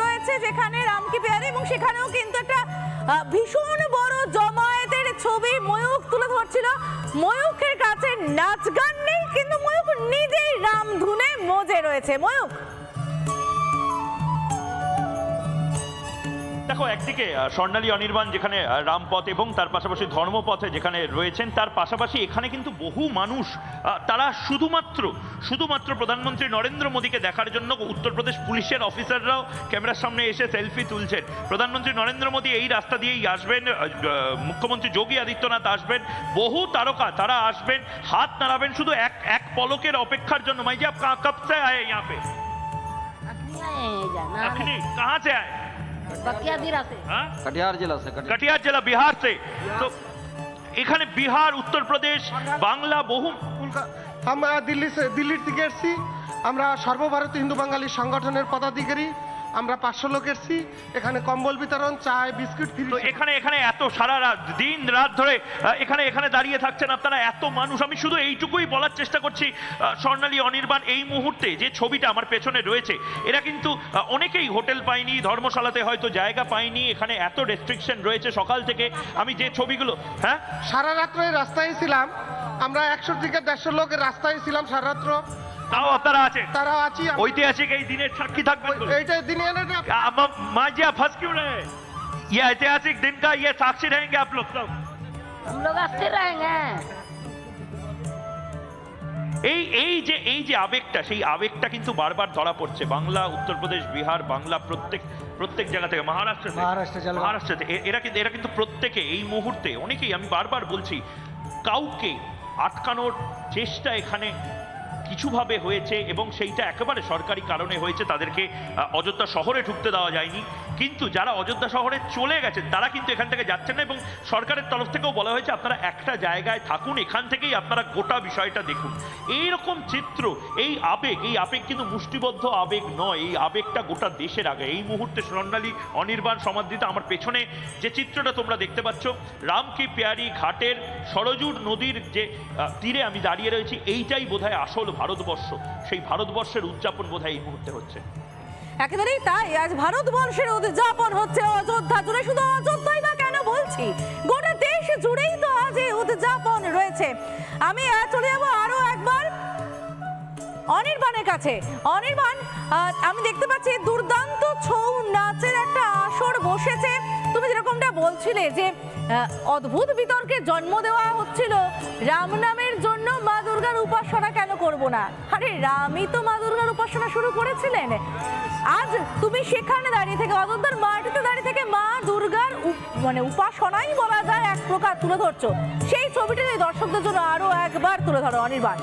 রয়েছে যেখানে রামকি পেয়ারে এবং সেখানেও কিন্তু একটা ভীষণ বড় জমায়েতের ছবি ময়ূক তুলে ধরছিল। ময়ূকের কাছে নাচ গান নেই, কিন্তু ময়ূক নিজেই রাম ধুনে মজে রয়েছে। ময়ূক দেখো একদিকে আহ, স্বর্ণালী অনির্বাণ যেখানে আহ, রামপথ এবং তার পাশাপাশি ধর্মপথে যেখানে রয়েছেন তার পাশাপাশি এখানে কিন্তু বহু মানুষ আহ, তারা শুধুমাত্র শুধুমাত্র প্রধানমন্ত্রী নরেন্দ্র মোদীকে দেখার জন্য উত্তরপ্রদেশ পুলিশের অফিসাররাও ক্যামেরার সামনে এসে সেলফি তুলছেন প্রধানমন্ত্রী নরেন্দ্র মোদী এই রাস্তা দিয়েই আসবেন আহ, আহ, মুখ্যমন্ত্রী যোগী আদিত্যনাথ আসবেন বহু তারকা তারা আসবেন হাত নাড়াবেন শুধু এক এক পলকের অপেক্ষার জন্য মাই যে আপ কা- কব সে আয়ে यहाँ पे अखनी आए हैं इधर ना अखनी कहाँ से आए बकिया दिरा से हाँ কটিহার জেলা से জেলা जिला बिहार से। এখানে বিহার উত্তরপ্রদেশ বাংলা বহু আমরা দিল্লি দিল্লির থেকে এসেছি আমরা সর্বভারতীয় হিন্দু বাঙালি সংগঠনের পদাধিকারী আমরা পাঁচশো লোক এসেছি এখানে কম্বল বিতরণ চায় বিস্কুট ফ্রি তো এখানে এখানে এত সারা রাত দিন রাত ধরে এখানে এখানে দাঁড়িয়ে থাকছেন আপনারা এত মানুষ। আমি শুধু এইটুকুই বলার চেষ্টা করছি স্বর্ণালী অনির্বাণ এই মুহূর্তে যে ছবিটা আমার পেছনে রয়েছে এরা কিন্তু অনেকেই হোটেল পায়নি ধর্মশালাতে হয়তো জায়গা পায়নি এখানে এত রেস্ট্রিকশন রয়েছে সকাল থেকে। আমি যে ছবিগুলো হ্যাঁ? সারা রাত্র রাস্তায় ছিলাম আমরা একশো থেকে দেড়শো লোক রাস্তায় ছিলাম সারা রাত্র। তাও আপনারা আছেন তারা আছি আমরা- ঐতিহাসিক এই দিনের সাক্ষী থাকবেন তো? এইটা দিনে এনে না- अब माजिया फंस क्यों रहे हैं? ये ऐतिहासिक दिन का ये साक्षी रहेंगे आप लोग सब हम लोग स्थिर रहेंगे এই এই যে এই যে আবেগটা সেই আবেগটা কিন্তু বারবার ধরা পড়ছে বাংলা উত্তরপ্রদেশ বিহার বাংলা প্রত্যেক প্রত্যেক জায়গা থেকে মহারাষ্ট্র থেকে মহারাষ্ট্র, জলগাঁও। মহারাষ্ট্র থেকে এ- এরা কিন্তু এরা কিন্তু প্রত্যেকে এই মুহূর্তে অনেকেই আমি বারবার বলছি কাউকে আটকানোর চেষ্টা এখানে কিছুভাবে হয়েছে এবং সেইটা একেবারে সরকারি কারণে হয়েছে, তাদেরকে অযোধ্যা শহরে ঢুকতে দেওয়া যায়নি। কিন্তু যারা অযোধ্যা শহরে চলে গেছেন, তারা কিন্তু এখান থেকে যাচ্ছেন না এবং সরকারের তরফ থেকেও বলা হয়েছে, আপনারা একটা জায়গায় থাকুন, এখান থেকেই আপনারা গোটা বিষয়টা দেখুন। এইরকম চিত্র, এই আবেগ এই আবেগ কিন্তু মুষ্টিবদ্ধ আবেগ নয়, এই আবেগটা গোটা দেশের আগে। এই মুহূর্তে স্বর্ণালী অনির্বাণ সমাদৃত আমার পেছনে যে চিত্রটা তোমরা দেখতে পাচ্ছ, রামকি পেয়ারি ঘাটের সরজুর নদীর যে তীরে আমি দাঁড়িয়ে রয়েছি, এইটাই বোধহয় আসল ভারতবর্ষ। সেই ভারতবর্ষের উদযাপন বোধহয় এই মুহূর্তে হচ্ছে। একেবারেই তাই, আজ ভারতবর্ষের উদযাপন হচ্ছে অযোধ্যা জুড়ে। শুধু অযোধ্যাই বা কেন বলছি? গোটা দেশ জুড়েই তো আজ এই উদযাপন রয়েছে। আমি চলে যাব আরও একবার। অনির্বাণের কাছে। অনির্বাণ আমি দেখতে পাচ্ছি দুর্দান্ত ছৌ নাচের একটা আসর বসেছে। তুমি যেরকমটা বলছিলে যে অদ্ভুত বিতর্কে জন্ম দেওয়া হচ্ছিল, রাম নামের জন্য মা দুর্গার উপাসনা কেন করব না? আরে, রামই তো মা দুর্গার উপাসনা শুরু করেছিলেন। আজ তুমি সেখানে দাঁড়িয়ে থেকে, অযোধ্যার মাটিতে দাঁড়িয়ে থেকে মা দুর্গার মানে উপাসনাই বলা যায় এক প্রকার তুলে ধরছো। সেই ছবিটা দর্শকদের জন্য আরও একবার তুলে ধরো, অনির্বাণ।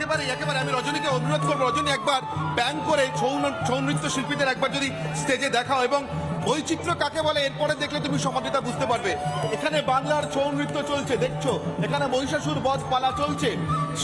একেবারে একেবারে আমি রজনীকে অনুরোধ করব, রজনী একবার ব্যাং করে ছৌ ছৌ নৃত্য শিল্পীদের একবার যদি স্টেজে দেখাও এবং বৈচিত্র্য কাকে বলে, এরপরে দেখলে তুমি সমাজটা বুঝতে পারবে। এখানে বাংলার ছৌ নৃত্য চলছে, দেখছ? এখানে মহিষাসুর বধ পালা চলছে।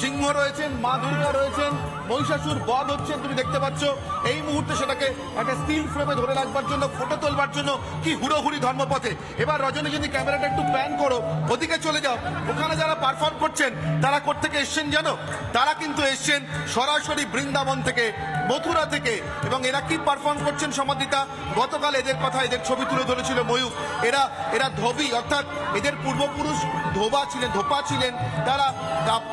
সিংহ রয়েছেন, মা দুর্গা রয়েছেন, মহিষাসুর বধ হচ্ছেন, তুমি দেখতে পাচ্ছ। এই মুহূর্তে সেটাকে একটা স্টিল ফ্রেমে ধরে রাখবার জন্য ফটো তোলবার জন্য কি হুড়োহুড়ি ধর্মপথে। এবার রজনী, যদি ক্যামেরাটা একটু প্যান করো, ওদিকে চলে যাও। ওখানে যারা পারফর্ম করছেন, তারা কোথেকে এসছেন জানো? তারা কিন্তু এসছেন সরাসরি বৃন্দাবন থেকে, মথুরা থেকে। এবং এরা কি পারফর্ম করছেন সমাদিতা? গতকাল এদের কথা এদের ছবি তুলে ধরেছিল ময়ূক এরা এরা ধোবি, অর্থাৎ এদের পূর্বপুরুষ ধোবা ছিলেন, ধোপা ছিলেন। তারা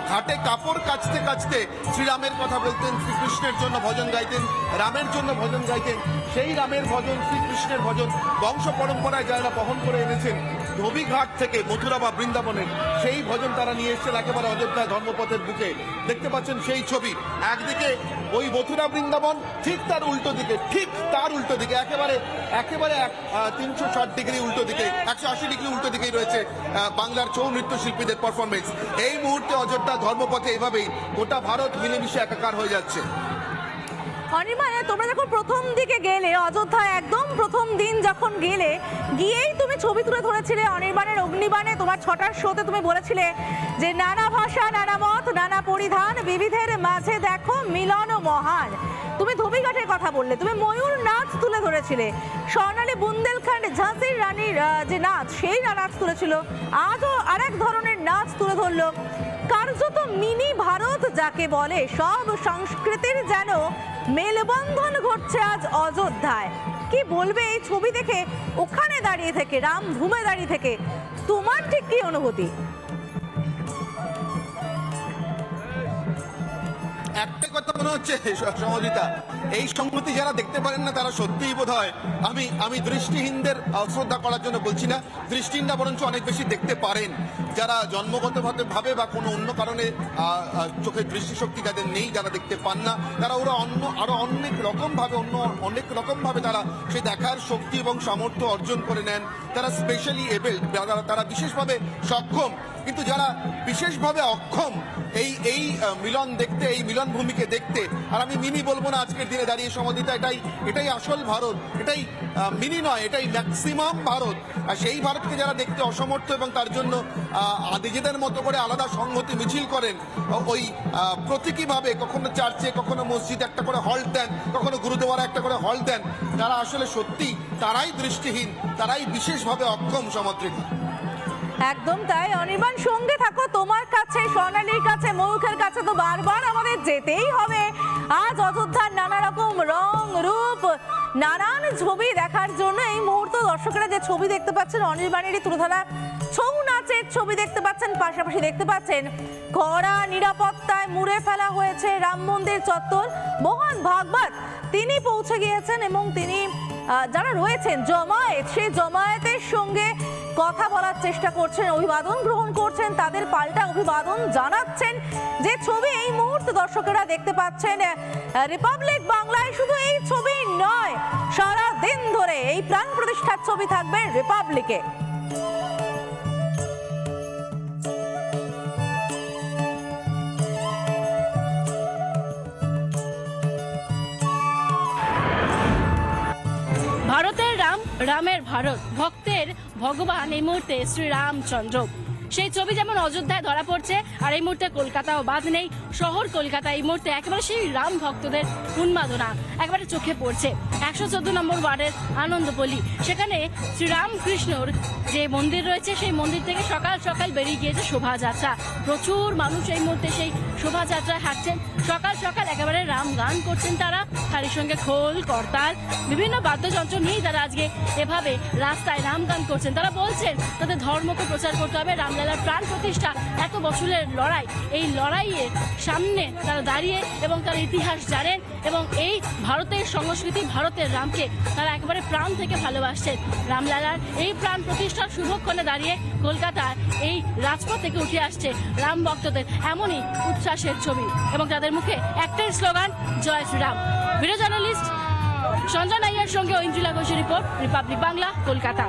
ঘাটে কাপড় কাচতে কাচতে শ্রীরামের কথা বলতেন, শ্রীকৃষ্ণের জন্য ভজন গাইতেন, রামের জন্য ভজন গাইতেন। সেই রামের ভজন, শ্রীকৃষ্ণের ভজন বংশ পরম্পরায় যারা বহন করে এনেছেন, ধোবিঘাট থেকে মথুরা বা বৃন্দাবনের, সেই ভজন তারা নিয়ে এসেছেন একেবারে অযোধ্যা ধর্মপথের বুকে। দেখতে পাচ্ছেন সেই ছবি। একদিকে ওই মথুরা, বৃন্দাবন, ঠিক তার উল্টো দিকে, ঠিক তার উল্টো দিকে, একেবারে একেবারে তিনশো ষাট ডিগ্রি উল্টো দিকে, একশো আশি ডিগ্রি উল্টো দিকেই রয়েছে বাংলার ছৌ নৃত্য শিল্পীদের পারফরমেন্স এই মুহূর্তে অযোধ্যা ধর্মপথে এভাবেই গোটা ভারত মিলেমিশে একাকার হয়ে যাচ্ছে। অনির্বাণ, তোমরা যখন প্রথম দিকে গেলে, অযোধ্যা একদম গেলে গিয়েই তুমি ছবি তুলে ধরেছিলে অনির্বাণের অগ্নিবাণে। তোমার ছটার শোতে তুমি বলেছিলে যে, নানা ভাষা, নানা মত, নানা পরিধান, বিবিধের মাঝে দেখো মিলন মহান। তুমি ধোবিঘাটের কথা বললে, তুমি ময়ূর নাচ তুলে ধরেছিলে। স্বর্ণালী বুন্দেলখণ্ড, ঝাঁসির রানীর যে নাচ, সেই নাচ তুলেছিল। আজও আরেক ধরনের নাচ তুলে ধরলো। কার্যত মিনি ভারত যাকে বলে, সব সংস্কৃতির যেন মেলবন্ধন ঘটছে আজ অযোধ্যায়। কি বলবে এই ছবি দেখে? ওখানে দাঁড়িয়ে থেকে রামভূমে দাঁড়িয়ে থেকে। তোমার ঠিক কি অনুভূতি? একটা কথা মনে হচ্ছে স- সমাজিতা এই সংগতি যারা দেখতে পারেন না, তারা সত্যিই বোধ হয় আমি আমি দৃষ্টিহীনদের অশ্রদ্ধা করার জন্য বলছি না। দৃষ্টিহীনরা বরঞ্চ অনেক বেশি দেখতে পারেন। যারা জন্মগত ভাবে বা কোনো অন্য কারণে চোখের দৃষ্টিশক্তি যাদের নেই, যারা দেখতে পান না, তারা ওরা অন্য, আরও অনেক রকম ভাবে অন্য, অনেক রকম ভাবে তারা সেই দেখার শক্তি এবং সামর্থ্য অর্জন করে নেন। তারা স্পেশালি এবেল তারা বিশেষভাবে সক্ষম। কিন্তু যারা বিশেষভাবে অক্ষম এই এই মিলন দেখতে, এই মিলন ভূমিকে দেখতে, আর আমি মিনি বলব না আজকের দিনে দাঁড়িয়ে সমাধিতা এটাই এটাই আসল ভারত, এটাই মিনি নয়, এটাই ম্যাক্সিমাম ভারত। আর সেই ভারতকে যারা দেখতে অসমর্থ এবং তার জন্য নিজেদের মতো করে আলাদা সংহতি মিছিল করেন, ওই প্রতীকীভাবে কখনো চার্চে, কখনো মসজিদ একটা করে হল দেন, কখনো গুরুদুয়ারা একটা করে হল দেন তারা আসলে সত্যি তারাই দৃষ্টিহীন, তারাই বিশেষভাবে অক্ষম সমাদৃতা একদম তাই। অনির্বাণ, সঙ্গে থাকো। তোমার কাছে, স্বর্ণালীর কাছে, ময়ূখের কাছে তো বারবার আমাদের যেতেই হবে। আজ অযোধ্যার নানা রকম রং, রূপ, নানান ছবি দেখার জন্য এই মুহূর্তে দর্শকেরা যে ছবি দেখতে পাচ্ছেন, অনির্বাণেরই তুলে ধরা ছৌ নাচের ছবি দেখতে পাচ্ছেন, পাশাপাশি দেখতে পাচ্ছেন, কড়া নিরাপত্তায় মুড়ে ফেলা হয়েছে রাম মন্দির চত্বর। মোহন ভাগবত, তিনি পৌঁছে গিয়েছেন এবং তিনি যারা রয়েছেন, জমায়েত, সেই জমায়েতের সঙ্গে কথা বলার চেষ্টা করছেন, অভিবাদন গ্রহণ করছেন, তাদের পাল্টা অভিবাদন জানাচ্ছেন। যে ছবি এই মুহূর্তে দর্শকেরা দেখতে পাচ্ছেন রিপাবলিক বাংলায় শুধু এই ছবি নয়, সারা দিন ধরে এই প্রাণ প্রতিষ্ঠার ছবি থাকবে রিপাবলিকে। ভারতের রাম, রামের ভারত ভক্তের ভগবান এই মুহূর্তে শ্রীরামচন্দ্র। সেই ছবি যেমন অযোধ্যায় ধরা পড়ছে, আর এই মুহূর্তে কলকাতাও বাদ নেই। শহর কলকাতা এই মুহূর্তে একেবারে সেই রাম ভক্তদের উন্মাদনা একেবারে চোখে পড়ছে। একশো চোদ্দ নম্বর ওয়ার্ডের আনন্দপল্লী। সেখানে শ্রীরামকৃষ্ণর যে মন্দির রয়েছে, সেই মন্দির থেকে সকাল সকাল বেরিয়ে গিয়েছে শোভাযাত্রা। প্রচুর মানুষ এই মুহূর্তে সেই শোভাযাত্রায় হাঁটছেন। সকাল সকাল একেবারে রাম গান করছেন তারা। তারই সঙ্গে খোল, করতাল, বিভিন্ন বাদ্যযন্ত্র নিয়েই তারা আজকে এভাবে রাস্তায় রাম গান করছেন। তারা বলছেন, তাদের ধর্মকে প্রচার করতে হবে। রামলালার প্রাণ প্রতিষ্ঠা এত বছরের লড়াই। এই লড়াইয়ের সামনে তারা দাঁড়িয়ে এবং তার ইতিহাস জানেন এবং এই ভারতের সংস্কৃতি, ভারতের রামকে তারা একেবারে প্রাণ থেকে ভালোবাসছেন। রামলালার এই প্রাণ প্রতিষ্ঠার শুভক্ষণে দাঁড়িয়ে কলকাতার এই রাজপথ থেকে উঠে আসছে রাম ভক্তদের। এমনই উচ্ছ্বাসের ছবি এবং তাদের মুখে একটাই স্লোগান, জয় শ্রীরাম। ভিডিও জার্নালিস্ট সঞ্জয় নাইয়ার সঙ্গে ইন্দ্রিলা ঘোষের রিপোর্ট, রিপাবলিক বাংলা, কলকাতা।